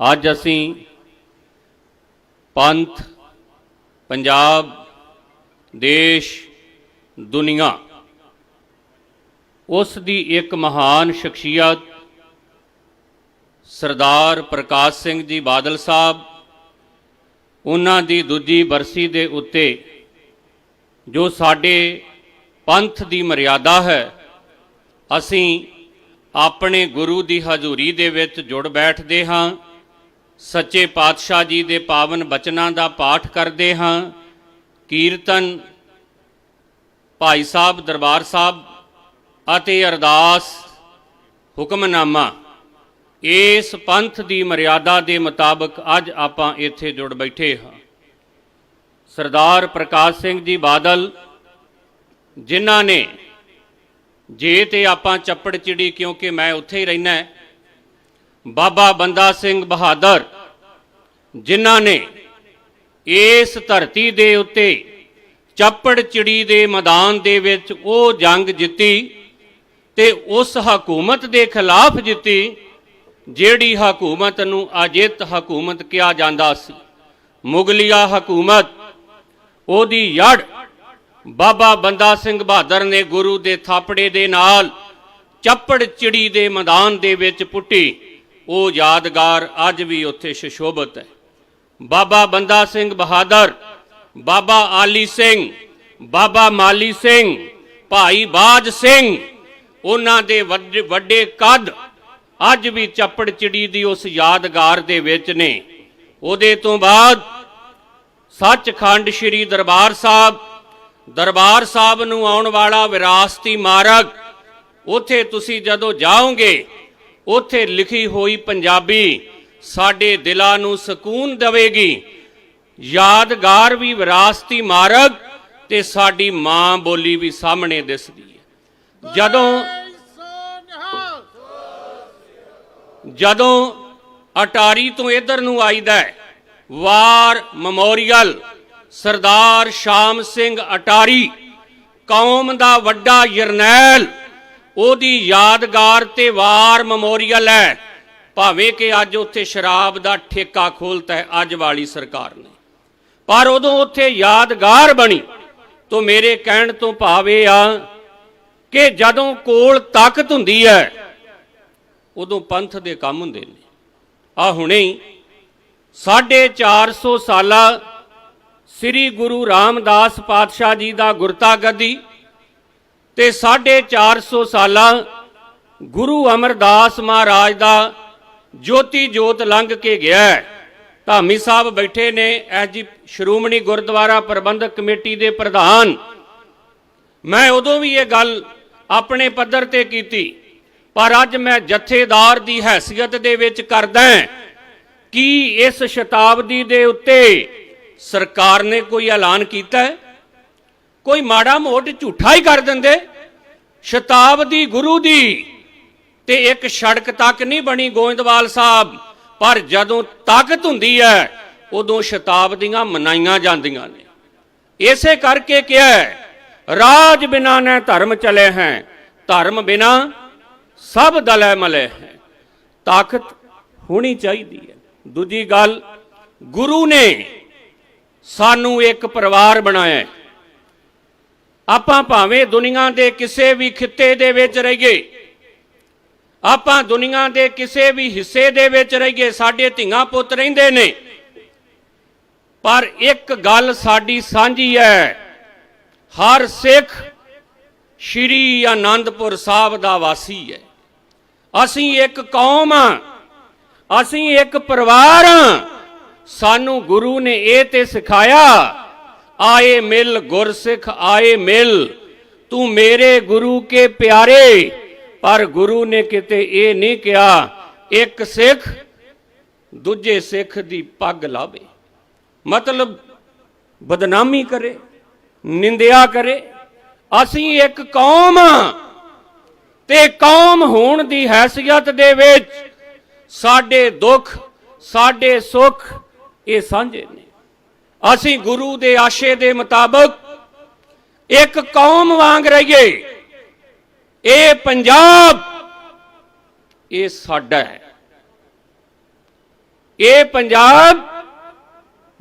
ਅੱਜ ਅਸੀਂ ਪੰਥ, ਪੰਜਾਬ, ਦੇਸ਼, ਦੁਨੀਆ ਉਸ ਦੀ ਇੱਕ ਮਹਾਨ ਸ਼ਖਸੀਅਤ ਸਰਦਾਰ ਪ੍ਰਕਾਸ਼ ਸਿੰਘ ਜੀ ਬਾਦਲ ਸਾਹਿਬ, ਉਹਨਾਂ ਦੀ ਦੂਜੀ ਬਰਸੀ ਦੇ ਉੱਤੇ ਜੋ ਸਾਡੇ ਪੰਥ ਦੀ ਮਰਿਆਦਾ ਹੈ, ਅਸੀਂ ਆਪਣੇ ਗੁਰੂ ਦੀ ਹਜ਼ੂਰੀ ਦੇ ਵਿੱਚ ਜੁੜ ਬੈਠਦੇ ਹਾਂ। ਸੱਚੇ ਪਾਤਸ਼ਾਹ ਜੀ ਦੇ ਪਾਵਨ ਬਚਨਾਂ ਦਾ ਪਾਠ ਕਰਦੇ ਹਾਂ। ਕੀਰਤਨ ਭਾਈ ਸਾਹਿਬ, ਦਰਬਾਰ ਸਾਹਿਬ ਅਤੇ ਅਰਦਾਸ ਹੁਕਮਨਾਮਾ। ਇਸ ਪੰਥ ਦੀ ਮਰਿਆਦਾ ਦੇ ਮੁਤਾਬਕ ਅੱਜ ਆਪਾਂ ਇੱਥੇ ਜੁੜ ਬੈਠੇ ਹਾਂ। ਸਰਦਾਰ ਪ੍ਰਕਾਸ਼ ਸਿੰਘ ਜੀ ਬਾਦਲ, ਜਿਨ੍ਹਾਂ ਨੇ ਜੇ ਤੇ ਆਪਾਂ ਚੱਪੜ ਚਿੜੀ ਕਿਉਂਕਿ ਮੈਂ ਉੱਥੇ ਹੀ ਰਹਿਣਾ ਹੈ ਬਾਬਾ ਬੰਦਾ ਸਿੰਘ ਬਹਾਦਰ, ਜਿਨ੍ਹਾਂ ਨੇ ਇਸ ਧਰਤੀ ਦੇ ਉੱਤੇ ਚੱਪੜ ਚਿੜੀ ਦੇ ਮੈਦਾਨ ਦੇ ਵਿੱਚ ਉਹ ਜੰਗ ਜਿੱਤੀ ਤੇ ਉਸ ਹਕੂਮਤ ਦੇ ਖਿਲਾਫ ਜਿੱਤੀ, ਜਿਹੜੀ ਹਕੂਮਤ ਨੂੰ ਅਜਿੱਤ ਹਕੂਮਤ ਕਿਹਾ ਜਾਂਦਾ ਸੀ। ਮੁਗਲਿਆ ਹਕੂਮਤ, ਉਹਦੀ ਯੜ ਬਾਬਾ ਬੰਦਾ ਸਿੰਘ ਬਹਾਦਰ ਨੇ ਗੁਰੂ ਦੇ ਥਾਪੜੇ ਦੇ ਨਾਲ ਚੱਪੜ ਚਿੜੀ ਦੇ ਮੈਦਾਨ ਦੇ ਵਿੱਚ ਪੁੱਟੀ। ਉਹ ਯਾਦਗਾਰ ਅੱਜ ਵੀ ਉੱਥੇ ਸ਼ਸ਼ੋਭਤ ਹੈ। ਬਾਬਾ ਬੰਦਾ ਸਿੰਘ ਬਹਾਦਰ, ਬਾਬਾ ਆਲੀ ਸਿੰਘ, ਬਾਬਾ ਮਾਲੀ ਸਿੰਘ, ਭਾਈ ਬਾਜ ਸਿੰਘ, ਉਹਨਾਂ ਦੇ ਵੱਡੇ- ਵੱਡੇ ਕੱਦ ਅੱਜ ਵੀ ਚੱਪੜ ਚਿੜੀ ਦੀ ਉਸ ਯਾਦਗਾਰ ਦੇ ਵਿੱਚ ਨੇ। ਉਹਦੇ ਤੋਂ ਬਾਅਦ ਸੱਚਖੰਡ ਸ੍ਰੀ ਦਰਬਾਰ ਸਾਹਿਬ ਦਰਬਾਰ ਸਾਹਿਬ ਨੂੰ ਆਉਣ ਵਾਲਾ ਵਿਰਾਸਤੀ ਮਾਰਗ, ਉੱਥੇ ਤੁਸੀਂ ਜਦੋਂ ਜਾਓਗੇ ਉੱਥੇ ਲਿਖੀ ਹੋਈ ਪੰਜਾਬੀ ਸਾਡੇ ਦਿਲਾਂ ਨੂੰ ਸਕੂਨ ਦੇਵੇਗੀ। ਯਾਦਗਾਰ ਵੀ ਵਿਰਾਸਤੀ ਮਾਰਗ ਤੇ ਸਾਡੀ ਮਾਂ ਬੋਲੀ ਵੀ ਸਾਹਮਣੇ ਦਿਸਦੀ ਹੈ। ਜਦੋਂ ਜਦੋਂ ਅਟਾਰੀ ਤੋਂ ਇਧਰ ਨੂੰ ਆਈਦਾ ਹੈ, ਵਾਰ ਮੈਮੋਰੀਅਲ ਸਰਦਾਰ ਸ਼ਾਮ ਸਿੰਘ ਅਟਾਰੀ ਕੌਮ ਦਾ ਵੱਡਾ ਜਰਨੈਲ ਉਹਦੀ ਯਾਦਗਾਰ ਤੇ ਵਾਰ ਮੈਮੋਰੀਅਲ ਹੈ। ਭਾਵੇਂ ਕਿ ਅੱਜ ਉੱਥੇ ਸ਼ਰਾਬ ਦਾ ਠੇਕਾ ਖੋਲਤਾ ਹੈ, ਅੱਜ ਵਾਲੀ ਸਰਕਾਰ ਨੇ। ਪਰ ਉਦੋਂ ਉੱਥੇ ਯਾਦਗਾਰ ਬਣੀ। ਤੋਂ ਮੇਰੇ ਕਹਿਣ ਤੋਂ ਭਾਵ ਇਹ ਆ ਕਿ ਜਦੋਂ ਕੋਲ ਤਾਕਤ ਹੁੰਦੀ ਹੈ, ਉਦੋਂ ਪੰਥ ਦੇ ਕੰਮ ਹੁੰਦੇ ਨੇ। ਆ ਹੁਣੇ ਹੀ 450 ਸਾਲਾ ਸ੍ਰੀ ਗੁਰੂ ਰਾਮਦਾਸ ਪਾਤਸ਼ਾਹ ਜੀ ਦਾ ਗੁਰਤਾ ਗੱਦੀ ਤੇ 450 ਸਾਲਾਂ ਗੁਰੂ ਅਮਰਦਾਸ ਮਹਾਰਾਜ ਦਾ ਜੋਤੀ ਜੋਤ ਲੰਘ ਕੇ ਗਿਆ ਹੈ। ਧਾਮੀ ਸਾਹਿਬ ਬੈਠੇ ਨੇ ਐਜੀ ਸ਼੍ਰੋਮਣੀ ਗੁਰਦੁਆਰਾ ਪ੍ਰਬੰਧਕ ਕਮੇਟੀ ਦੇ ਪ੍ਰਧਾਨ ਮੈਂ ਉਦੋਂ ਵੀ ਇਹ ਗੱਲ ਆਪਣੇ ਪੱਧਰ ਤੇ ਕੀਤੀ, ਪਰ ਅੱਜ ਮੈਂ ਜਥੇਦਾਰ ਦੀ ਹੈਸੀਅਤ ਦੇ ਵਿੱਚ ਕਰਦਾ ਹਾਂ ਕਿ ਇਸ ਸ਼ਤਾਬਦੀ ਦੇ ਉੱਤੇ ਸਰਕਾਰ ਨੇ ਕੋਈ ਐਲਾਨ ਕੀਤਾ ਹੈ ਕੋਈ ਮਾੜਾ ਮੋਟ ਝੂਠਾ ਹੀ ਕਰ ਦਿੰਦੇ। ਸ਼ਤਾਬਦੀ ਗੁਰੂ ਦੀ ਤੇ ਇੱਕ ਸੜਕ ਤੱਕ ਨਹੀਂ ਬਣੀ ਗੋਇੰਦਵਾਲ ਸਾਹਿਬ, ਪਰ ਜਦੋਂ ਤਾਕਤ ਹੁੰਦੀ ਹੈ, ਉਦੋਂ ਸ਼ਤਾਬਦੀਆਂ ਮਨਾਈਆਂ ਜਾਂਦੀਆਂ ਨੇ। ਇਸੇ ਕਰਕੇ ਕਿਹਾ ਰਾਜ ਬਿਨਾ ਨੇ ਧਰਮ ਚਲੇ ਹੈ, ਧਰਮ ਬਿਨਾ ਸਭ ਦਲੇ ਮਲੇ ਹੈ। ਤਾਕਤ ਹੋਣੀ ਚਾਹੀਦੀ ਹੈ। ਦੂਜੀ ਗੱਲ, ਗੁਰੂ ਨੇ ਸਾਨੂੰ ਇੱਕ ਪਰਿਵਾਰ ਬਣਾਇਆ ਆਪਾਂ ਭਾਵੇਂ ਦੁਨੀਆ ਦੇ ਕਿਸੇ ਵੀ ਖਿੱਤੇ ਦੇ ਵਿੱਚ ਰਹੀਏ, ਆਪਾਂ ਦੁਨੀਆ ਦੇ ਕਿਸੇ ਵੀ ਹਿੱਸੇ ਦੇ ਵਿੱਚ ਰਹੀਏ, ਸਾਡੇ ਧੀਆਂ ਪੁੱਤ ਰਹਿੰਦੇ ਨੇ। ਪਰ ਇੱਕ ਗੱਲ ਸਾਡੀ ਸਾਂਝੀ ਹੈ, ਹਰ ਸਿੱਖ ਸ਼੍ਰੀ ਆਨੰਦਪੁਰ ਸਾਹਿਬ ਦਾ ਵਾਸੀ ਹੈ। ਅਸੀਂ ਇੱਕ ਕੌਮ ਆ ਅਸੀਂ ਇੱਕ ਪਰਿਵਾਰ ਆ ਸਾਨੂੰ ਗੁਰੂ ਨੇ ਇਹ ਤੇ ਸਿਖਾਇਆ ਆਏ ਮਿਲ, ਗੁਰਸਿੱਖ ਆਏ ਮਿਲ। ਤੂੰ ਮੇਰੇ ਗੁਰੂ ਕੇ ਪਿਆਰੇ, ਪਰ ਗੁਰੂ ਨੇ ਕਿਤੇ ਇਹ ਨਹੀਂ ਕਿਹਾ, ਇੱਕ ਸਿੱਖ ਦੂਜੇ ਸਿੱਖ ਦੀ ਪੱਗ ਲਾਵੇ। ਮਤਲਬ ਬਦਨਾਮੀ ਕਰੇ, ਨਿੰਦਿਆ ਕਰੇ। ਅਸੀਂ ਇੱਕ ਕੌਮ ਤੇ ਕੌਮ ਹੋਣ ਦੀ ਹੈਸੀਅਤ ਦੇ ਵਿੱਚ ਸਾਡੇ ਦੁੱਖ, ਸਾਡੇ ਸੁੱਖ ਇਹ ਸਾਂਝੇ ਨੇ। ਅਸੀਂ ਗੁਰੂ ਦੇ ਆਸ਼ੇ ਦੇ ਮੁਤਾਬਕ ਇੱਕ ਕੌਮ ਵਾਂਗ ਰਹੀਏ। ਇਹ ਪੰਜਾਬ, ਇਹ ਸਾਡਾ ਹੈ। ਇਹ ਪੰਜਾਬ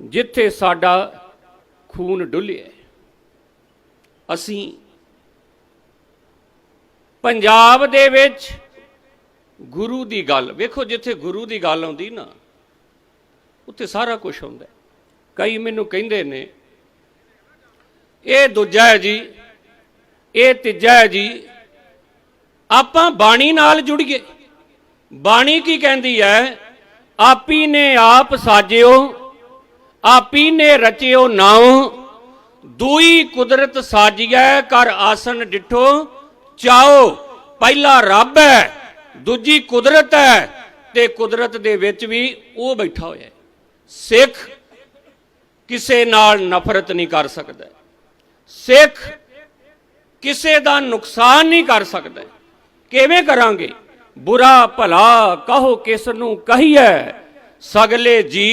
ਜਿੱਥੇ ਸਾਡਾ ਖੂਨ ਡੁੱਲਿਆ ਅਸੀਂ ਪੰਜਾਬ ਦੇ ਵਿੱਚ ਗੁਰੂ ਦੀ ਗੱਲ, ਵੇਖੋ ਜਿੱਥੇ ਗੁਰੂ ਦੀ ਗੱਲ ਆਉਂਦੀ ਨਾ, ਉੱਥੇ ਸਾਰਾ ਕੁਝ ਹੁੰਦਾ ਕਈ ਮੈਨੂੰ ਕਹਿੰਦੇ ਨੇ, ਇਹ ਦੂਜਾ ਹੈ ਜੀ, ਇਹ ਤੀਜਾ ਹੈ ਜੀ, ਆਪਾਂ ਬਾਣੀ ਨਾਲ ਜੁੜੀਏ ਬਾਣੀ ਕੀ ਕਹਿੰਦੀ ਹੈ, ਆਪੀ ਨੇ ਆਪ ਸਾਜਿਓ, ਆਪੀ ਨੇ ਰਚਿਓ ਨਾਉ, ਦੂਈ ਕੁਦਰਤ ਸਾਜੀਐ, ਕਰ ਆਸਨ ਡਿਠੋ ਚਾਓ ਪਹਿਲਾ ਰੱਬ ਹੈ, ਦੂਜੀ ਕੁਦਰਤ ਹੈ, ਤੇ ਕੁਦਰਤ ਦੇ ਵਿੱਚ ਵੀ ਉਹ ਬੈਠਾ ਹੋਇਆ ਹੈ। ਸਿੱਖ ਕਿਸੇ ਨਾਲ ਨਫ਼ਰਤ ਨਹੀਂ ਕਰ ਸਕਦਾ। ਸਿੱਖ ਕਿਸੇ ਦਾ ਨੁਕਸਾਨ ਨਹੀਂ ਕਰ ਸਕਦਾ। ਕਿਵੇਂ ਕਰਾਂਗੇ? ਬੁਰਾ ਭਲਾ ਕਹੋ ਕਿਸ ਨੂੰ ਕਹੀਐ, ਸਗਲੇ ਜੀ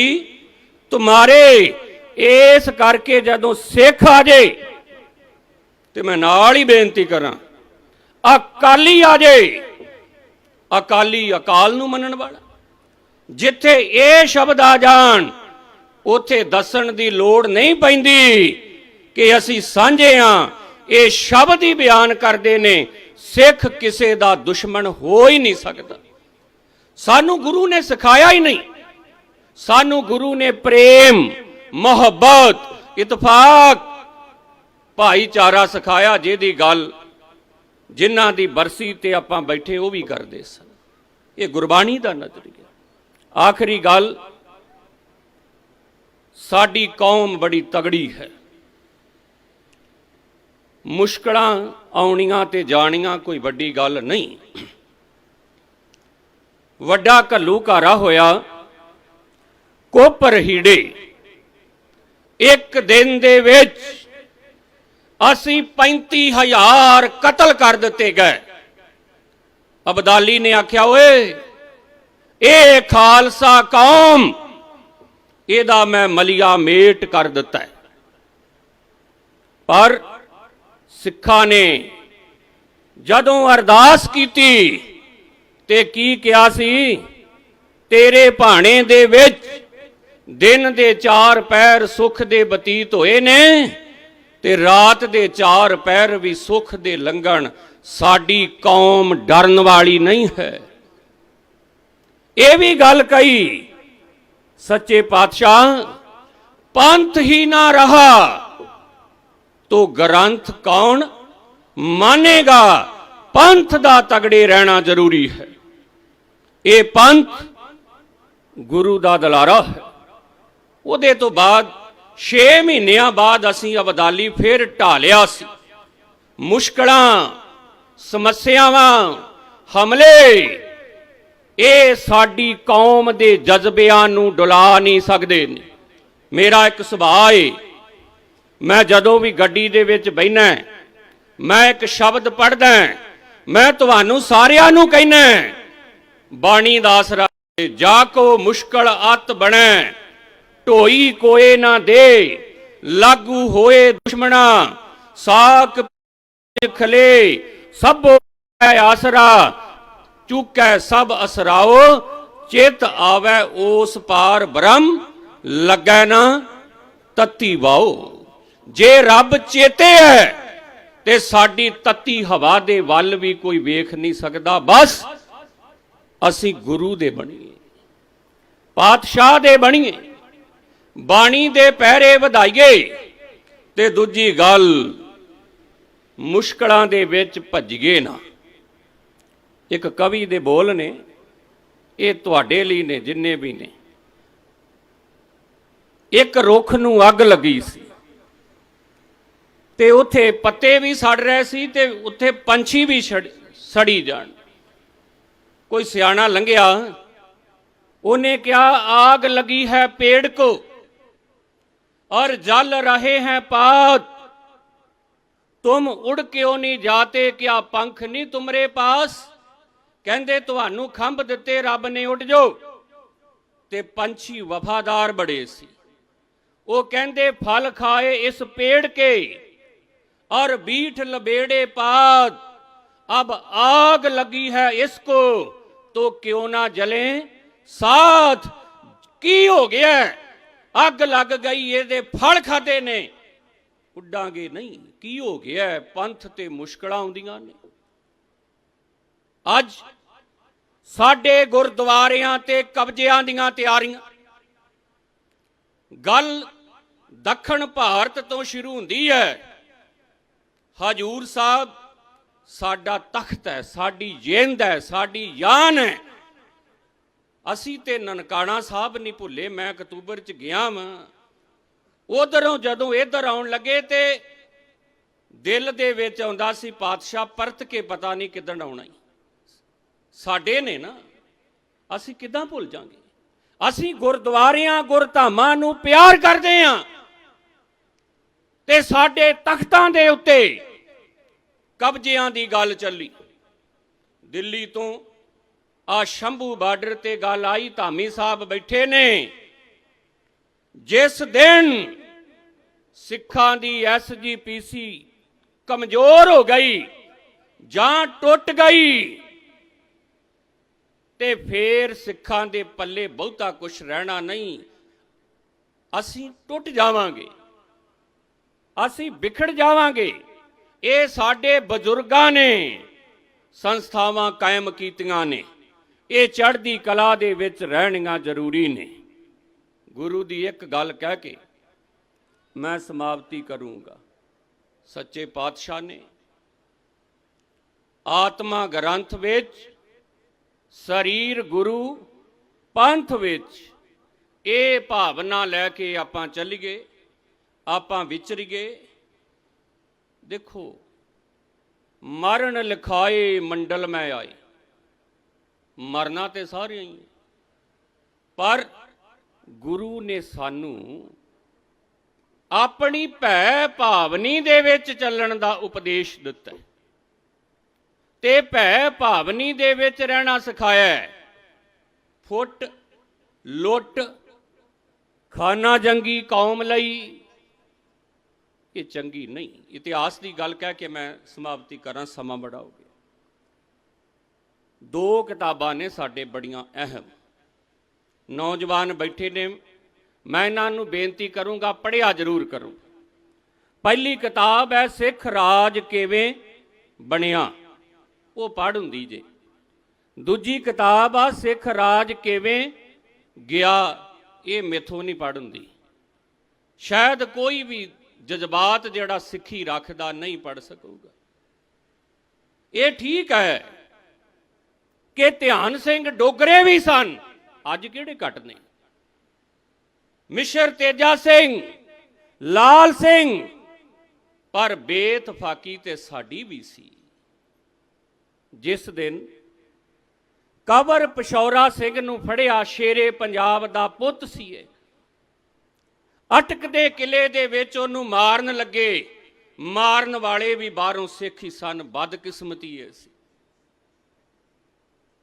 ਤੁਮਾਰੇ। ਇਸ ਕਰਕੇ ਜਦੋਂ ਸਿੱਖ ਆ ਜੇ, ਤੇ ਮੈਂ ਨਾਲ ਹੀ ਬੇਨਤੀ ਕਰਾਂ, ਅਕਾਲੀ ਆ ਜੇ। ਅਕਾਲੀ ਅਕਾਲ ਨੂੰ ਮੰਨਣ ਵਾਲਾ। ਜਿੱਥੇ ਇਹ ਸ਼ਬਦ ਆ ਜਾਣ ਉਥੇ ਦੱਸਣ ਦੀ ਲੋੜ ਨਹੀਂ ਪੈਂਦੀ ਕਿ ਅਸੀਂ ਸਾਂਝੇ ਆ ਇਹ ਸ਼ਬਦ ਹੀ ਬਿਆਨ ਕਰਦੇ ਨੇ। ਸਿੱਖ ਕਿਸੇ ਦਾ ਦੁਸ਼ਮਣ ਹੋ ਹੀ ਨਹੀਂ ਸਕਦਾ। ਸਾਨੂੰ ਗੁਰੂ ਨੇ ਸਿਖਾਇਆ ਹੀ ਨਹੀਂ। ਸਾਨੂੰ ਗੁਰੂ ਨੇ ਪ੍ਰੇਮ, ਮੁਹੱਬਤ, ਇਤਫਾਕ, ਭਾਈਚਾਰਾ ਸਿਖਾਇਆ ਜਿਹਦੀ ਗੱਲ ਜਿਨ੍ਹਾਂ ਦੀ ਬਰਸੀ ਤੇ ਆਪਾਂ ਬੈਠੇ ਉਹ ਵੀ ਕਰਦੇ ਸਨ। ਇਹ ਗੁਰਬਾਣੀ ਦਾ ਨਜ਼ਰੀਆ। ਆਖਰੀ ਗੱਲ ਸਾਡੀ ਕੌਮ ਬੜੀ ਤਗੜੀ ਹੈ। ਮੁਸ਼ਕਲਾਂ ਆਉਣੀਆਂ ਤੇ ਜਾਣੀਆਂ ਕੋਈ ਵੱਡੀ ਗੱਲ ਨਹੀਂ। ਵੱਡਾ ਘੱਲੂ ਘਾਰਾ ਹੋਇਆ। ਕੋਪਰ ਹੀੜੇ। ਇੱਕ ਦਿਨ ਦੇ ਵਿੱਚ ਅਸੀਂ 35000 ਕਤਲ ਕਰ ਦਿੱਤੇ ਗਏ। ਅਬਦਾਲੀ ਨੇ ਆਖਿਆ, ਓਏ, ਇਹ ਖਾਲਸਾ ਕੌਮ ਇਹਦਾ ਮੈਂ ਮਲਿਆ ਮੇਟ ਕਰ ਦਿੱਤਾ ਹੈ। ਪਰ ਸਿੱਖਾਂ ਨੇ ਜਦੋਂ ਅਰਦਾਸ ਕੀਤੀ ਤੇ ਕੀ ਕਿਹਾ ਸੀ? ਤੇਰੇ ਭਾਣੇ ਦੇ ਵਿੱਚ ਦਿਨ ਦੇ ਚਾਰ ਪੈਰ ਸੁਖ ਦੇ ਬਤੀਤ ਹੋਏ ਨੇ ਤੇ ਰਾਤ ਦੇ ਚਾਰ ਪੈਰ ਵੀ ਸੁਖ ਦੇ ਲੰਘਣ। ਸਾਡੀ ਕੌਮ ਡਰਨ ਵਾਲੀ ਨਹੀਂ ਹੈ। ਇਹ ਵੀ ਗੱਲ ਕਹੀ ਸੱਚੇ ਪਾਤਸ਼ਾਹ, ਪੰਥ ਹੀ ਨਾ ਰਹਾ, ਤੋ ਗ੍ਰੰਥ ਕੌਣ ਮਾਨੇਗਾ? ਪੰਥ ਦਾ ਤਗੜੇ ਰਹਿਣਾ ਜ਼ਰੂਰੀ ਹੈ। ਇਹ ਪੰਥ ਗੁਰੂ ਦਾ ਦਲਾਰਾ ਹੈ। ਉਹਦੇ ਤੋਂ ਬਾਅਦ 6 ਮਹੀਨਿਆਂ ਬਾਅਦ ਅਸੀਂ ਅਬਦਾਲੀ ਫਿਰ ਢਾਲਿਆ ਸੀ। ਮੁਸ਼ਕਲਾਂ, ਸਮੱਸਿਆਵਾਂ, ਹਮਲੇ ਇਹ ਸਾਡੀ ਕੌਮ ਦੇ ਜਜ਼ਬਿਆਂ ਨੂੰ ਡੁਲਾ ਨਹੀਂ ਸਕਦੇ। ਮੇਰਾ ਇੱਕ ਸੁਭਾਅ ਏ, ਮੈਂ ਜਦੋਂ ਵੀ ਗੱਡੀ ਦੇ ਵਿੱਚ ਬਹਿਣਾ ਮੈਂ ਇੱਕ ਸ਼ਬਦ ਪੜਦਾ ਮੈਂ ਤੁਹਾਨੂੰ ਸਾਰਿਆਂ ਨੂੰ ਕਹਿਣਾ ਬਾਣੀ ਦਾ ਆਸਰਾ ਜਾ ਕੋ ਮੁਸ਼ਕਲ ਅਤ ਬਣੈ, ਢੋਈ ਕੋਏ ਨਾ ਦੇ, ਲਾਗੂ ਹੋਏ ਦੁਸ਼ਮਣਾ ਸਾਕ ਖਲੇ, ਸਭ ਆਸਰਾ ਚੁੱਕੈ ਸਭ ਅਸਰਾਓ, ਚਿਤ ਆਵੈ ਉਸ ਪਾਰ ਬ੍ਰਹਮ, ਲੱਗੈ ਨਾ ਤਤੀ ਵਾਓ। ਜੇ ਰੱਬ ਚੇਤੇ ਹੈ, ਤੇ ਸਾਡੀ ਤਤੀ ਹਵਾ ਦੇ ਵੱਲ ਵੀ ਕੋਈ ਵੇਖ ਨਹੀਂ ਸਕਦਾ। ਬਸ ਅਸੀਂ ਗੁਰੂ ਦੇ ਬਣੀਏ, ਪਾਤਸ਼ਾਹ ਦੇ ਬਣੀਏ, ਬਾਣੀ ਦੇ ਪਹਿਰੇ ਵਧਾਈਏ, ਤੇ ਦੂਜੀ ਗੱਲ ਮੁਸ਼ਕਲਾਂ ਦੇ ਵਿੱਚ ਭੱਜੀਏ ਨਾ। ਇੱਕ ਕਵੀ ਦੇ ਬੋਲ ਨੇ ਇਹ ਤੁਹਾਡੇ ਲਈ ਨੇ ਜਿੰਨੇ ਵੀ ਨੇ ਇੱਕ ਰੁੱਖ ਨੂੰ ਅੱਗ ਲੱਗੀ ਸੀ ਤੇ ਉੱਥੇ ਪੱਤੇ ਵੀ ਸੜ ਰਹੇ ਸੀ ਤੇ ਉੱਥੇ ਪੰਛੀ ਵੀ ਛੜ- ਸੜੀ ਜਾਣ ਕੋਈ ਸਿਆਣਾ ਲੰਘਿਆ ਉਹਨੇ ਕਿਹਾ ਆਗ ਲਗੀ ਹੈ पेड़ को और जल रहे हैं पात तुम उड़ क्यों नहीं जाते क्या पंख नहीं तुमरे पास ਕਹਿੰਦੇ ਤੁਹਾਨੂੰ ਖੰਭ ਦਿੱਤੇ ਰੱਬ ਨੇ ਉੱਡ ਜਾਓ। ਤੇ ਪੰਛੀ ਵਫਾਦਾਰ ਬੜੇ ਸੀ। ਉਹ ਕਹਿੰਦੇ ਫਲ ਖਾਏ ਇਸ ਪੇੜ ਕੇ ਔਰ ਬੀਠ ਲਬੇੜੇ ਪਾਤ ਅਬ ਆਗ ਲਗੀ ਹੈ ਇਸ ਕੋ, ਤੋ ਕਿਉਂ ਨਾ ਜਲੇ? ਸਾਥ, ਕੀ ਹੋ ਗਿਆ? ਅੱਗ ਲੱਗ ਗਈ, ਇਹਦੇ ਫਲ ਖਾਦੇ ਨੇ। ਉੱਡਾਂਗੇ ਨਹੀਂ, ਕੀ ਹੋ ਗਿਆ? ਪੰਥ ਤੇ ਮੁਸ਼ਕਲਾਂ ਆਉਂਦੀਆਂ ਨੇ। ਅੱਜ ਸਾਡੇ ਗੁਰਦੁਆਰਿਆਂ ਤੇ ਕਬਜ਼ਿਆਂ ਦੀਆਂ ਤਿਆਰੀਆਂ। ਗੱਲ ਦੱਖਣ ਭਾਰਤ ਤੋਂ ਸ਼ੁਰੂ ਹੁੰਦੀ ਹੈ। ਹਜੂਰ ਸਾਹਿਬ, ਸਾਡਾ ਤਖਤ ਹੈ, ਸਾਡੀ ਜਿੰਦ ਹੈ, ਸਾਡੀ ਜਾਨ ਹੈ। ਅਸੀਂ ਤੇ ਨਨਕਾਣਾ ਸਾਹਿਬ ਨਹੀਂ ਭੁੱਲੇ, ਮੈਂ ਅਕਤੂਬਰ ਚ ਗਿਆ ਵਾਂ। ਉਧਰੋਂ ਜਦੋਂ ਇੱਧਰ ਆਉਣ ਲੱਗੇ ਤੇ ਦਿਲ ਦੇ ਵਿੱਚ ਆਉਂਦਾ ਸੀ, ਪਾਤਸ਼ਾਹ ਪਰਤ ਕੇ ਪਤਾ ਨਹੀਂ ਕਿੱਦਣ ਆਉਣਾ ਈ। ਸਾਡੇ ਨੇ ਨਾ, ਅਸੀਂ ਕਿੱਦਾਂ ਭੁੱਲ ਜਾਾਂਗੇ? ਅਸੀਂ ਗੁਰਦੁਆਰਿਆਂ, ਗੁਰਧਾਮਾਂ ਨੂੰ ਪਿਆਰ ਕਰਦੇ ਹਾਂ ਤੇ ਸਾਡੇ ਤਖਤਾਂ ਦੇ ਉੱਤੇ ਕਬਜ਼ਿਆਂ ਦੀ ਗੱਲ ਚੱਲੀ। ਦਿੱਲੀ ਤੋਂ ਆ ਸ਼ੰਭੂ ਬਾਰਡਰ ਤੇ ਗੱਲ ਆਈ, ਧਾਮੀ ਸਾਹਿਬ ਬੈਠੇ ਨੇ। ਜਿਸ ਦਿਨ ਸਿੱਖਾਂ ਦੀ ਐਸਜੀਪੀਸੀ ਕਮਜ਼ੋਰ ਹੋ ਗਈ ਜਾਂ ਟੁੱਟ ਗਈ ਤੇ ਫੇਰ ਸਿੱਖਾਂ ਦੇ ਪੱਲੇ ਬਹੁਤਾ ਕੁਝ ਰਹਿਣਾ ਨਹੀਂ। ਅਸੀਂ ਟੁੱਟ ਜਾਵਾਂਗੇ। ਅਸੀਂ ਵਿਖੜ ਜਾਵਾਂਗੇ। ਇਹ ਸਾਡੇ ਬਜ਼ੁਰਗਾਂ ਨੇ ਸੰਸਥਾਵਾਂ ਕਾਇਮ ਕੀਤੀਆਂ ਨੇ। ਇਹ ਚੜ੍ਹਦੀ ਕਲਾ ਦੇ ਵਿੱਚ ਰਹਿਣੀਆਂ ਜ਼ਰੂਰੀ ਨੇ। ਗੁਰੂ ਦੀ ਇੱਕ ਗੱਲ ਕਹਿ ਕੇ ਮੈਂ ਸਮਾਪਤੀ ਕਰੂੰਗਾ। ਸੱਚੇ ਪਾਤਸ਼ਾਹ ਨੇ ਆਤਮਾ ਗ੍ਰੰਥ ਵਿੱਚ ਸਰੀਰ ਗੁਰੂ ਪੰਥ ਵਿੱਚ ਇਹ ਭਾਵਨਾ ਲੈ ਕੇ ਆਪਾਂ ਚੱਲੀਏ, ਆਪਾਂ ਵਿਚਰੀਏ। ਦੇਖੋ, ਮਰਨ ਲਿਖਾਏ ਮੰਡਲ ਮੈਂ ਆਏ। ਮਰਨਾ ਤੇ ਸਾਰੇ ਹੀ ਹੈ। ਪਰ ਗੁਰੂ ਨੇ ਸਾਨੂੰ ਆਪਣੀ ਭੈ ਭਾਵਨੀ ਦੇ ਵਿੱਚ ਚੱਲਣ ਦਾ ਉਪਦੇਸ਼ ਦਿੱਤਾ ਤੇ ਭੈ ਭਾਵਨੀ ਦੇ ਵਿੱਚ ਰਹਿਣਾ ਸਿਖਾਇਆ ਫੁੱਟ, ਲੁੱਟ, ਖਾਨਾ ਜੰਗੀ ਕੌਮ ਲਈ ਇਹ ਚੰਗੀ ਨਹੀਂ। ਇਤਿਹਾਸ ਦੀ ਗੱਲ ਕਹਿ ਕੇ ਮੈਂ ਸਮਾਪਤੀ ਕਰਾਂ, ਸਮਾਂ ਬੜਾ ਹੋ ਗਿਆ। ਦੋ ਕਿਤਾਬਾਂ ਨੇ ਸਾਡੇ ਬੜੀਆਂ ਅਹਿਮ। ਨੌਜਵਾਨ ਬੈਠੇ ਨੇ, ਮੈਂ ਇਹਨਾਂ ਨੂੰ ਬੇਨਤੀ ਕਰੂੰਗਾ, ਪੜ੍ਹਿਆ ਜ਼ਰੂਰ ਕਰੋ। ਪਹਿਲੀ ਕਿਤਾਬ ਹੈ, ਸਿੱਖ ਰਾਜ ਕਿਵੇਂ ਬਣਿਆ? ਉਹ ਪੜ੍ਹ ਹੁੰਦੀ ਜੇ। ਦੂਜੀ ਕਿਤਾਬ ਆ, ਸਿੱਖ ਰਾਜ ਕਿਵੇਂ ਗਿਆ, ਇਹ ਮੇਥੋਂ ਨਹੀਂ ਪੜ੍ਹ ਹੁੰਦੀ। ਸ਼ਾਇਦ ਕੋਈ ਵੀ ਜਜ਼ਬਾਤ ਜਿਹੜਾ ਸਿੱਖੀ ਰੱਖਦਾ ਨਹੀਂ ਪੜ ਸਕੂਗਾ। ਇਹ ਠੀਕ ਹੈ ਕਿ ਧਿਆਨ ਸਿੰਘ ਡੋਗਰੇ ਵੀ ਸਨ। ਅੱਜ ਕਿਹੜੇ ਘਟ ਨੇ? ਮਿਸ਼ਰ ਤੇਜਾ ਸਿੰਘ, ਲਾਲ ਸਿੰਘ, ਪਰ ਬੇਤਫਾਕੀ ਤੇ ਸਾਡੀ ਵੀ ਸੀ। ਜਿਸ ਦਿਨ ਕਬਰ ਪਸ਼ੌਰਾ ਸਿੰਘ ਨੂੰ ਫੜਿਆ, ਸ਼ੇਰੇ ਪੰਜਾਬ ਦਾ ਪੁੱਤ ਸੀ ਇਹ ਅਟਕਦੇ ਕਿਲੇ ਦੇ ਵਿੱਚ ਉਹਨੂੰ ਮਾਰਨ ਲੱਗੇ। ਮਾਰਨ ਵਾਲੇ ਵੀ ਬਾਹਰੋਂ ਸਿੱਖ ਹੀ ਸਨ, ਬਦਕਿਸਮਤੀ ਐ ਸੀ।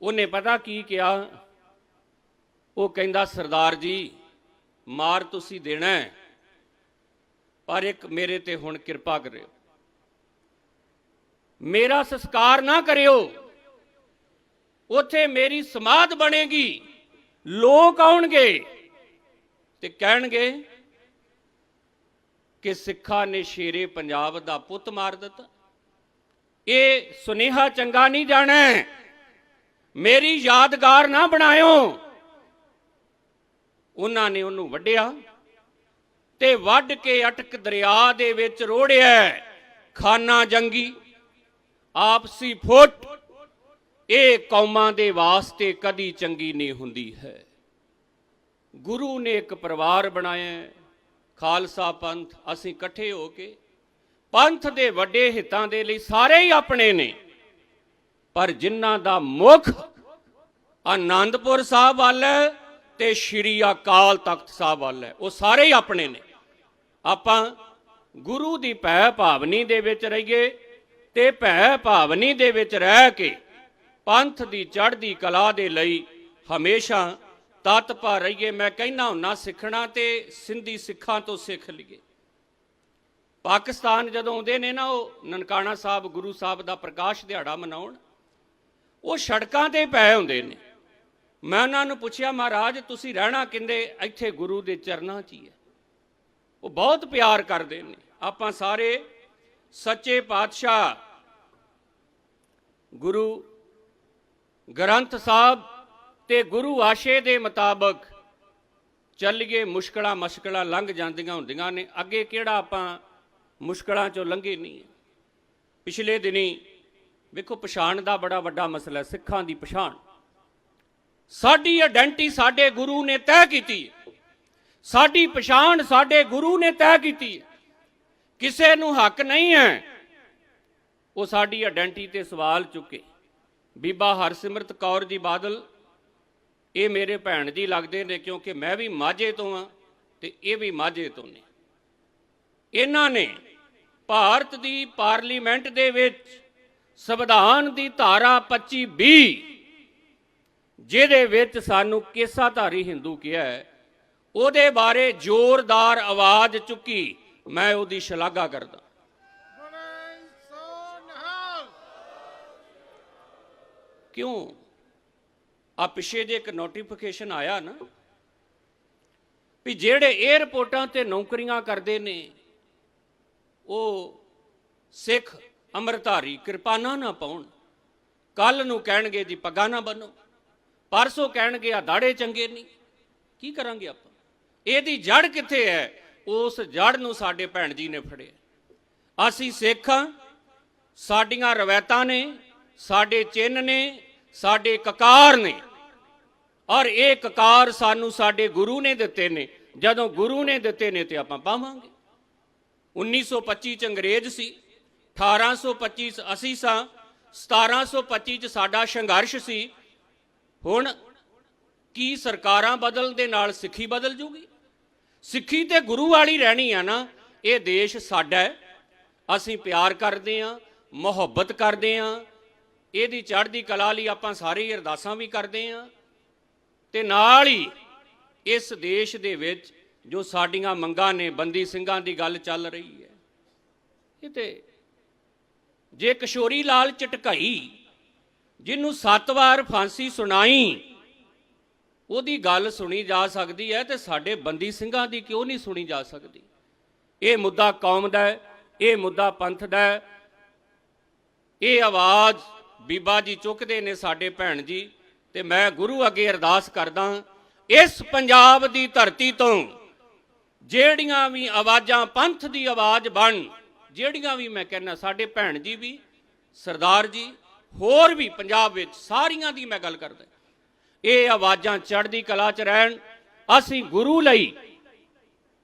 ਉਹਨੇ ਪਤਾ ਕੀ ਕਿਹਾ? ਉਹ ਕਹਿੰਦਾ, ਸਰਦਾਰ ਜੀ, ਮਾਰ ਤੁਸੀਂ ਦੇਣਾ ਪਰ ਇੱਕ ਮੇਰੇ ਤੇ ਹੁਣ ਕਿਰਪਾ ਕਰਿਓ। ਮੇਰਾ ਸੰਸਕਾਰ ਨਾ ਕਰਿਓ। ਉਥੇ ਮੇਰੀ ਸਮਾਧ ਬਣੇਗੀ। ਲੋਕ ਆਉਣਗੇ ਤੇ ਕਹਿਣਗੇ ਕਿ ਸਿੱਖਾਂ ਨੇ ਸ਼ੇਰੇ ਪੰਜਾਬ ਦਾ ਪੁੱਤ ਮਾਰ ਦਿੱਤਾ। ਇਹ ਸੁਨੇਹਾ ਚੰਗਾ ਨਹੀਂ ਜਾਣਾ ਮੇਰੀ ਯਾਦਗਾਰ ਨਾ ਬਣਾਇਓ। ਉਹਨਾਂ ਨੇ ਉਹਨੂੰ ਵੱਢਿਆ ਤੇ ਵੱਢ ਕੇ ਅਟਕ ਦਰਿਆ ਦੇ ਵਿੱਚ ਰੋੜਿਆ। ਖਾਨਾ ਜੰਗੀ ਆਪਸੀ ਫੁੱਟ, ਇਹ ਕੌਮਾਂ ਦੇ ਵਾਸਤੇ ਕਦੀ ਚੰਗੀ ਨਹੀਂ ਹੁੰਦੀ ਹੈ। ਗੁਰੂ ਨੇ ਇੱਕ ਪਰਿਵਾਰ ਬਣਾਇਆ ਖਾਲਸਾ ਪੰਥ, ਅਸੀਂ ਇਕੱਠੇ ਹੋ ਕੇ ਪੰਥ ਦੇ ਵੱਡੇ ਹਿੱਤਾਂ ਦੇ ਲਈ ਸਾਰੇ ਹੀ ਆਪਣੇ ਨੇ। ਪਰ ਜਿਨ੍ਹਾਂ ਦਾ ਮੁੱਖ ਆਨੰਦਪੁਰ ਸਾਹਿਬ ਵੱਲ ਹੈ ਤੇ ਸ਼੍ਰੀ ਅਕਾਲ ਤਖਤ ਸਾਹਿਬ ਵੱਲ ਹੈ, ਉਹ ਸਾਰੇ ਹੀ ਆਪਣੇ ਨੇ। ਆਪਾਂ ਗੁਰੂ ਦੀ ਭੈ ਭਾਵਨੀ ਦੇ ਵਿੱਚ ਰਹੀਏ। ਤੇ ਭੈ ਭਾਵਨੀ ਦੇ ਵਿੱਚ ਰਹਿ ਕੇ ਪੰਥ ਦੀ ਚੜ੍ਹਦੀ ਕਲਾ ਦੇ ਲਈ ਹਮੇਸ਼ਾ ਤਤਪਰ ਰਹੀਏ। ਮੈਂ ਕਹਿਣਾ ਹੁੰਨਾ, ਸਿੱਖਣਾ ਤੇ ਸਿੰਧੀ ਸਿੱਖਾਂ ਤੋਂ ਸਿੱਖ ਲਈਏ। ਪਾਕਿਸਤਾਨ ਜਦੋਂ ਆਉਂਦੇ ਨੇ ਨਾ, ਉਹ ਨਨਕਾਣਾ ਸਾਹਿਬ, ਗੁਰੂ ਸਾਹਿਬ ਦਾ ਪ੍ਰਕਾਸ਼ ਦਿਹਾੜਾ ਮਨਾਉਣ, ਉਹ ਸੜਕਾਂ ਤੇ ਪਏ ਹੁੰਦੇ ਨੇ। ਮੈਂ ਉਹਨਾਂ ਨੂੰ ਪੁੱਛਿਆ, ਮਹਾਰਾਜ, ਤੁਸੀਂ ਰਹਿਣਾ ਕਿੰਦੇ? ਇੱਥੇ ਗੁਰੂ ਦੇ ਚਰਨਾਂ 'ਚ ਹੀ ਹੈ। ਉਹ ਬਹੁਤ ਪਿਆਰ ਕਰਦੇ ਨੇ। ਆਪਾਂ ਸਾਰੇ ਸੱਚੇ ਪਾਤਸ਼ਾਹ ਗੁਰੂ ਗ੍ਰੰਥ ਸਾਹਿਬ ਤੇ ਗੁਰੂ ਆਸ਼ੇ ਦੇ ਮੁਤਾਬਕ ਚੱਲੀਏ ਮੁਸ਼ਕਲਾਂ ਮਸ਼ਕਲਾਂ ਲੰਘ ਜਾਂਦੀਆਂ ਹੁੰਦੀਆਂ ਨੇ। ਅੱਗੇ ਕਿਹੜਾ ਆਪਾਂ ਮੁਸ਼ਕਲਾਂ ਚੋਂ ਲੰਘੇ ਨਹੀਂ ਪਿਛਲੇ ਦਿਨੀ ਵੇਖੋ ਪਛਾਣ ਦਾ ਬੜਾ ਵੱਡਾ ਮਸਲਾ ਹੈ, ਸਿੱਖਾਂ ਦੀ ਪਛਾਣ। ਸਾਡੀ ਆਇਡੈਂਟੀ ਸਾਡੇ ਗੁਰੂ ਨੇ ਤੈਅ ਕੀਤੀ ਹੈ। ਸਾਡੀ ਪਛਾਣ ਸਾਡੇ ਗੁਰੂ ਨੇ ਤੈਅ ਕੀਤੀ ਹੈ। ਕਿਸੇ ਨੂੰ ਹੱਕ ਨਹੀਂ ਹੈ। ਉਹ ਸਾਡੀ ਆਇਡੈਂਟੀ ਤੇ ਸਵਾਲ ਚੁੱਕੇ। ਬੀਬਾ ਹਰਸਿਮਰਤ ਕੌਰ ਜੀ ਬਾਦਲ, ਇਹ ਮੇਰੇ ਭੈਣ ਜੀ ਲੱਗਦੇ ਨੇ ਕਿਉਂਕਿ ਮੈਂ ਵੀ ਮਾਝੇ ਤੋਂ ਆ ਤੇ ਇਹ ਵੀ ਮਾਝੇ ਤੋਂ ਨੇ। ਇਹਨਾਂ ਨੇ ਭਾਰਤ ਦੀ ਪਾਰਲੀਮੈਂਟ ਦੇ ਵਿੱਚ ਸੰਵਿਧਾਨ ਦੀ ਧਾਰਾ 25 20 ਜਿਹਦੇ ਵਿੱਚ ਸਾਨੂੰ ਕੇਸਾਧਾਰੀ ਹਿੰਦੂ ਕਿਹਾ ਹੈ, ਉਹਦੇ ਬਾਰੇ ਜ਼ੋਰਦਾਰ ਆਵਾਜ਼ ਚੁੱਕੀ। ਮੈਂ ਉਹਦੀ ਸ਼ਲਾਘਾ ਕਰਦਾ। ਕਿਉਂ? ਆ ਪਿਛੇ ਜੇ ਇੱਕ ਨੋਟੀਫਿਕੇਸ਼ਨ ਆਇਆ ਨਾ ਵੀ ਜਿਹੜੇ 에ਅਰਪੋਰਟਾਂ ਤੇ ਨੌਕਰੀਆਂ ਕਰਦੇ ਨੇ, ਉਹ ਸਿੱਖ ਅੰਮ੍ਰਿਤਧਾਰੀ ਕਿਰਪਾਨਾਂ ਨਾ ਪਾਉਣ। ਕੱਲ ਨੂੰ ਕਹਿਣਗੇ ਜੀ ਪੱਗਾਂ ਨਾ ਬੰਨੋ ਪਰਸੋਂ ਕਹਿਣਗੇ ਆ ਦਾੜੇ ਚੰਗੇ ਨਹੀਂ। ਕੀ ਕਰਾਂਗੇ ਆਪਾਂ? ਇਹਦੀ ਜੜ ਕਿੱਥੇ ਹੈ? ਉਸ ਜੜ ਨੂੰ ਸਾਡੇ ਭੈਣ ਜੀ ਨੇ ਫੜਿਆ। ਅਸੀਂ ਸਿੱਖ ਹਾਂ ਸਾਡੀਆਂ ਰਵਾਇਤਾਂ ਨੇ, ਸਾਡੇ ਚਿੰਨ ਨੇ, ਸਾਡੇ ਕਕਾਰ ਨੇ। ਔਰ ਇਹ ਕਕਾਰ ਸਾਨੂੰ ਸਾਡੇ ਗੁਰੂ ਨੇ ਦਿੱਤੇ ਨੇ। ਜਦੋਂ ਗੁਰੂ ਨੇ ਦਿੱਤੇ ਨੇ ਤੇ ਆਪਾਂ ਪਾਵਾਂਗੇ। 1925 ਚ ਅੰਗਰੇਜ਼ ਸੀ 1825 ਚ ਅਸੀਂ ਸਾਂ 1725 ਚ ਸਾਡਾ ਸੰਘਰਸ਼ ਸੀ। ਹੁਣ ਕੀ ਸਰਕਾਰਾਂ ਬਦਲ ਦੇ ਨਾਲ ਸਿੱਖੀ ਬਦਲ ਜੂਗੀ? ਸਿੱਖੀ ਤੇ ਗੁਰੂ ਵਾਲੀ ਰਹਿਣੀ ਆ ਨਾ, ਇਹ ਦੇਸ਼ ਸਾਡਾ ਅਸੀਂ ਪਿਆਰ ਕਰਦੇ ਆ ਮੁਹੱਬਤ ਕਰਦੇ ਆ ਇਹਦੀ ਚੜ੍ਹਦੀ ਕਲਾ ਲਈ ਆਪਾਂ ਸਾਰੇ ਅਰਦਾਸਾਂ ਵੀ ਕਰਦੇ ਆ ਤੇ ਨਾਲ ਹੀ ਇਸ ਦੇਸ਼ ਦੇ ਵਿੱਚ ਜੋ ਸਾਡੀਆਂ ਮੰਗਾਂ ਨੇ, ਬੰਦੀ ਸਿੰਘਾਂ ਦੀ ਗੱਲ ਚੱਲ ਰਹੀ ਹੈ, ਇਹ ਤੇ ਜੇ ਕਿਸ਼ੋਰੀ ਲਾਲ ਚਟਕਾਈ, ਜਿਹਨੂੰ ਸੱਤ ਵਾਰ ਫਾਂਸੀ ਸੁਣਾਈ ਉਹਦੀ ਗੱਲ ਸੁਣੀ ਜਾ ਸਕਦੀ ਹੈ ਤੇ ਸਾਡੇ ਬੰਦੀ ਸਿੰਘਾਂ ਦੀ ਕਿਉਂ ਨਹੀਂ ਸੁਣੀ ਜਾ ਸਕਦੀ? ਇਹ ਮੁੱਦਾ ਕੌਮ ਦਾ ਹੈ, ਇਹ ਮੁੱਦਾ ਪੰਥ ਦਾ ਹੈ। ਇਹ ਆਵਾਜ਼ ਬੀਬਾ ਜੀ ਚੁੱਕਦੇ ਨੇ ਸਾਡੇ ਭੈਣ ਜੀ ਤੇ ਮੈਂ ਗੁਰੂ ਅੱਗੇ ਅਰਦਾਸ ਕਰਦਾ ਇਸ ਪੰਜਾਬ ਦੀ ਧਰਤੀ ਤੋਂ ਜਿਹੜੀਆਂ ਵੀ ਆਵਾਜ਼ਾਂ ਪੰਥ ਦੀ ਆਵਾਜ਼ ਬਣ, ਜਿਹੜੀਆਂ ਵੀ ਮੈਂ ਕਹਿੰਦਾ, ਸਾਡੇ ਭੈਣ ਜੀ ਵੀ, ਸਰਦਾਰ ਜੀ, ਹੋਰ ਵੀ ਪੰਜਾਬ ਵਿੱਚ ਸਾਰੀਆਂ ਦੀ ਮੈਂ ਗੱਲ ਕਰਦਾ ਇਹ ਆਵਾਜ਼ਾਂ ਚੜ੍ਹਦੀ ਕਲਾ 'ਚ ਰਹਿਣ। ਅਸੀਂ ਗੁਰੂ ਲਈ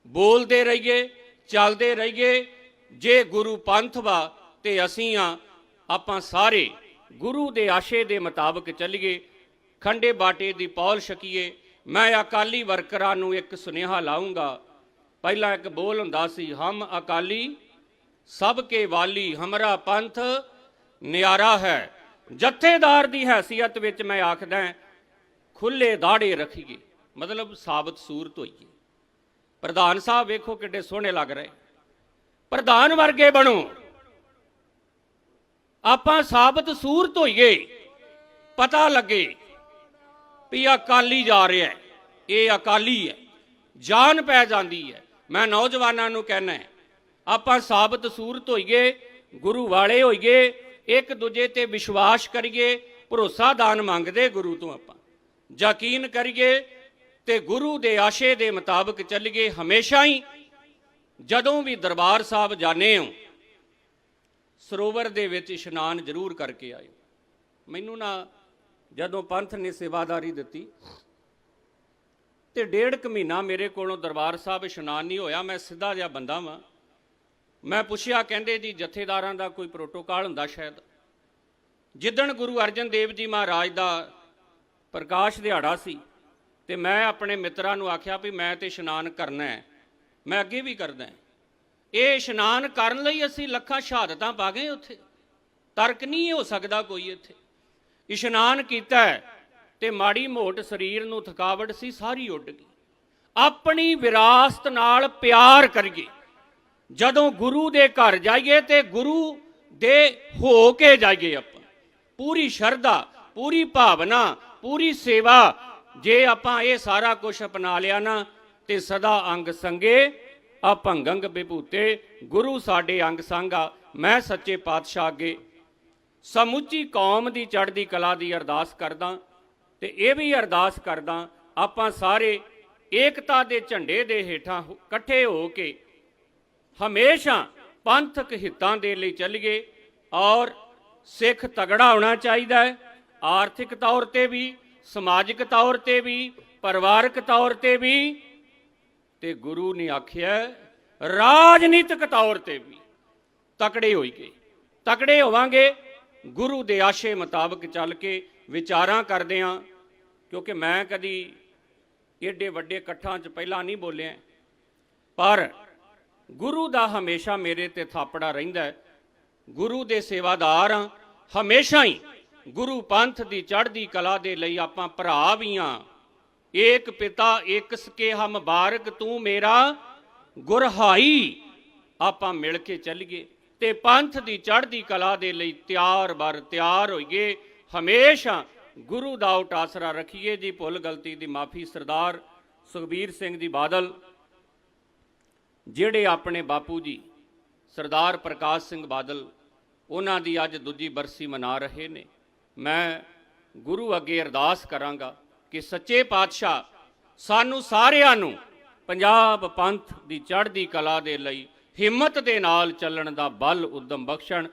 ਬੋਲਦੇ ਰਹੀਏ, ਚੱਲਦੇ ਰਹੀਏ। ਜੇ ਗੁਰੂ ਪੰਥ ਵਾ ਤੇ ਅਸੀਂ ਆ, ਆਪਾਂ ਸਾਰੇ ਗੁਰੂ ਦੇ ਆਸ਼ੇ ਦੇ ਮੁਤਾਬਕ ਚੱਲੀਏ। ਖੰਡੇ ਬਾਟੇ ਦੀ ਪੌਲ ਛਕੀਏ। ਮੈਂ ਅਕਾਲੀ ਵਰਕਰਾਂ ਨੂੰ ਇੱਕ ਸੁਨੇਹਾ ਲਾਉਂਗਾ ਪਹਿਲਾਂ ਇੱਕ ਬੋਲ ਹੁੰਦਾ ਸੀ, ਹਮ ਅਕਾਲੀ, ਸਭ ਕੇ ਵਾਲੀ ਹਮਰਾ ਪੰਥ ਨਿਆਰਾ ਹੈ। ਜਥੇਦਾਰ ਦੀ ਹੈਸੀਅਤ ਵਿੱਚ ਮੈਂ ਆਖਦਾ ਖੁੱਲੇ ਦਾੜੇ ਰੱਖੀਏ। ਮਤਲਬ ਸਾਬਤ ਸੂਰਤ ਹੋਈਏ। ਪ੍ਰਧਾਨ ਸਾਹਿਬ ਵੇਖੋ ਕਿੱਡੇ ਸੋਹਣੇ ਲੱਗ ਰਹੇ। ਪ੍ਰਧਾਨ ਵਰਗੇ ਬਣੋ। ਆਪਾਂ ਸਾਬਤ ਸੂਰਤ ਹੋਈਏ, ਪਤਾ ਲੱਗੇ ਵੀ ਅਕਾਲੀ ਜਾ ਰਿਹਾ ਇਹ ਅਕਾਲੀ ਹੈ। ਜਾਨ ਪੈ ਜਾਂਦੀ ਹੈ। ਮੈਂ ਨੌਜਵਾਨਾਂ ਨੂੰ ਕਹਿਣਾ ਹੈ, ਆਪਾਂ ਸਾਬਤ ਸੂਰਤ ਹੋਈਏ, ਗੁਰੂ ਵਾਲੇ ਹੋਈਏ, ਇੱਕ ਦੂਜੇ ਤੇ ਵਿਸ਼ਵਾਸ ਕਰੀਏ, ਭਰੋਸਾ ਦਾਨ ਮੰਗਦੇ ਗੁਰੂ ਤੋਂ ਆਪਾਂ। ਯਕੀਨ ਕਰੀਏ ਤੇ ਗੁਰੂ ਦੇ ਆਸ਼ੇ ਦੇ ਮੁਤਾਬਕ ਚੱਲੀਏ ਹਮੇਸ਼ਾ ਹੀ। ਜਦੋਂ ਵੀ ਦਰਬਾਰ ਸਾਹਿਬ ਜਾਣੇ ਹੋ, ਸਰੋਵਰ ਦੇ ਵਿੱਚ ਇਸ਼ਨਾਨ ਜ਼ਰੂਰ ਕਰਕੇ ਆਇਓ। ਮੈਨੂੰ ਨਾ ਜਦੋਂ ਪੰਥ ਨੇ ਸੇਵਾਦਾਰੀ ਦਿੱਤੀ ਤੇ ਡੇਢ ਕੁ ਮਹੀਨਾ ਮੇਰੇ ਕੋਲੋਂ ਦਰਬਾਰ ਸਾਹਿਬ ਇਸ਼ਨਾਨ ਨਹੀਂ ਹੋਇਆ, ਮੈਂ ਸਿੱਧਾ ਜਿਹਾ ਬੰਦਾ ਵਾਂ। ਮੈਂ ਪੁੱਛਿਆ, ਕਹਿੰਦੇ ਜੀ ਜਥੇਦਾਰਾਂ ਦਾ ਕੋਈ ਪ੍ਰੋਟੋਕਾਲ ਹੁੰਦਾ ਸ਼ਾਇਦ? ਜਿੱਦਣ ਗੁਰੂ ਅਰਜਨ ਦੇਵ ਜੀ ਮਹਾਰਾਜ ਦਾ ਪ੍ਰਕਾਸ਼ ਦਿਹਾੜਾ ਸੀ ਤੇ ਮੈਂ ਆਪਣੇ ਮਿੱਤਰਾਂ ਨੂੰ ਆਖਿਆ ਵੀ ਮੈਂ ਤੇ ਇਸ਼ਨਾਨ ਕਰਨਾ ਹੈ, ਮੈਂ ਅੱਗੇ ਵੀ ਕਰਦਾ ਇਹ ਇਸ਼ਨਾਨ ਕਰਨ ਲਈ ਅਸੀਂ ਲੱਖਾਂ ਸ਼ਹਾਦਤਾਂ ਪਾ ਗਏ ਉੱਥੇ। ਤਰਕ ਨਹੀਂ ਹੋ ਸਕਦਾ ਕੋਈ ਇੱਥੇ। ਇਸ਼ਨਾਨ ਕੀਤਾ ਹੈ ਤੇ ਮਾੜੀ ਮੋਟ ਸਰੀਰ ਨੂੰ ਥਕਾਵਟ ਸੀ, ਸਾਰੀ ਉੱਡ ਗਈ। ਆਪਣੀ ਵਿਰਾਸਤ ਨਾਲ ਪਿਆਰ ਕਰੀਏ। ਜਦੋਂ ਗੁਰੂ ਦੇ ਘਰ ਜਾਈਏ ਤੇ ਗੁਰੂ ਦੇ ਹੋ ਕੇ ਜਾਈਏ ਆਪਾਂ। ਪੂਰੀ ਸ਼ਰਧਾ, ਪੂਰੀ ਭਾਵਨਾ ਪੂਰੀ ਸੇਵਾ ਜੇ ਆਪਾਂ ਇਹ ਸਾਰਾ ਕੁਝ ਅਪਣਾ ਲਿਆ ਨਾ, ਤੇ ਸਦਾ ਅੰਗ ਸੰਗੇ ਅਭੰਗੰਗ ਵਿਭੂਤੇ ਗੁਰੂ ਸਾਡੇ ਅੰਗ ਸੰਗਾ। ਮੈਂ ਸੱਚੇ ਪਾਤਸ਼ਾਹ ਅੱਗੇ ਸਮੁੱਚੀ ਕੌਮ ਦੀ ਚੜ੍ਹਦੀ ਕਲਾ ਦੀ ਅਰਦਾਸ ਕਰਦਾ, ਤੇ ਇਹ ਵੀ ਅਰਦਾਸ ਕਰਦਾ, ਆਪਾਂ ਸਾਰੇ ਏਕਤਾ ਦੇ ਝੰਡੇ ਦੇ ਹੇਠਾਂ ਇਕੱਠੇ ਹੋ ਕੇ ਹਮੇਸ਼ਾ ਪੰਥਕ ਹਿੱਤਾਂ ਦੇ ਲਈ ਚੱਲੀਏ, ਔਰ ਸਿੱਖ ਤਗੜਾ ਹੋਣਾ ਚਾਹੀਦਾ ਹੈ। ਆਰਥਿਕ ਤੌਰ ਤੇ ਵੀ, ਸਮਾਜਿਕ ਤੌਰ ਤੇ ਵੀ, ਪਰਿਵਾਰਕ ਤੌਰ ਤੇ ਵੀ ਤੇ ਗੁਰੂ ਨੇ ਆਖਿਆ, ਰਾਜਨੀਤਿਕ ਤੌਰ ਤੇ ਵੀ ਤਕੜੇ ਹੋਈਏ ਤਕੜੇ ਹੋਵਾਂਗੇ, ਗੁਰੂ ਦੇ ਆਸ਼ੇ ਮੁਤਾਬਕ ਚੱਲ ਕੇ ਵਿਚਾਰਾਂ ਕਰਦੇ ਹਾਂ ਕਿਉਂਕਿ ਮੈਂ ਕਦੀ ਏਡੇ ਵੱਡੇ ਇਕੱਠਾਂ 'ਚ ਪਹਿਲਾਂ ਨਹੀਂ ਬੋਲਿਆ। ਪਰ ਗੁਰੂ ਦਾ ਹਮੇਸ਼ਾ ਮੇਰੇ ਤੇ ਥਾਪੜਾ ਰਹਿੰਦਾ ਗੁਰੂ ਦੇ ਸੇਵਾਦਾਰ ਹਾਂ ਹਮੇਸ਼ਾ ਹੀ ਗੁਰੂ ਪੰਥ ਦੀ ਚੜ੍ਹਦੀ ਕਲਾ ਦੇ ਲਈ ਆਪਾਂ ਭਰਾ ਵੀ ਹਾਂ ਏਕ ਪਿਤਾ, ਏਕ ਸਕੇਹਾ ਮੁਬਾਰਕ ਤੂੰ ਮੇਰਾ ਗੁਰਹਾਈ। ਆਪਾਂ ਮਿਲ ਕੇ ਚੱਲੀਏ ਤੇ ਪੰਥ ਦੀ ਚੜ੍ਹਦੀ ਕਲਾ ਦੇ ਲਈ ਤਿਆਰ ਬਰ ਤਿਆਰ ਹੋਈਏ। ਹਮੇਸ਼ਾ ਗੁਰੂ ਦਾ ਉਟਾਸਰਾ ਰੱਖੀਏ। ਜੀ ਭੁੱਲ ਗਲਤੀ ਦੀ ਮਾਫੀ ਸਰਦਾਰ ਸੁਖਬੀਰ ਸਿੰਘ ਜੀ ਬਾਦਲ। ਜਿਹੜੇ ਆਪਣੇ ਬਾਪੂ ਜੀ, ਸਰਦਾਰ ਪ੍ਰਕਾਸ਼ ਸਿੰਘ ਬਾਦਲ, ਉਹਨਾਂ ਦੀ ਅੱਜ ਦੂਜੀ ਬਰਸੀ ਮਨਾ ਰਹੇ ਨੇ। ਮੈਂ ਗੁਰੂ ਅੱਗੇ ਅਰਦਾਸ ਕਰਾਂਗਾ ਕਿ ਸੱਚੇ ਪਾਤਸ਼ਾਹ ਸਾਨੂੰ ਸਾਰਿਆਂ ਨੂੰ ਪੰਜਾਬ ਪੰਥ ਦੀ ਚੜ੍ਹਦੀ ਕਲਾ ਦੇ ਲਈ ਹਿੰਮਤ ਦੇ ਨਾਲ ਚੱਲਣ ਦਾ ਬਲ, ਉਦਮ ਬਖਸ਼ਣ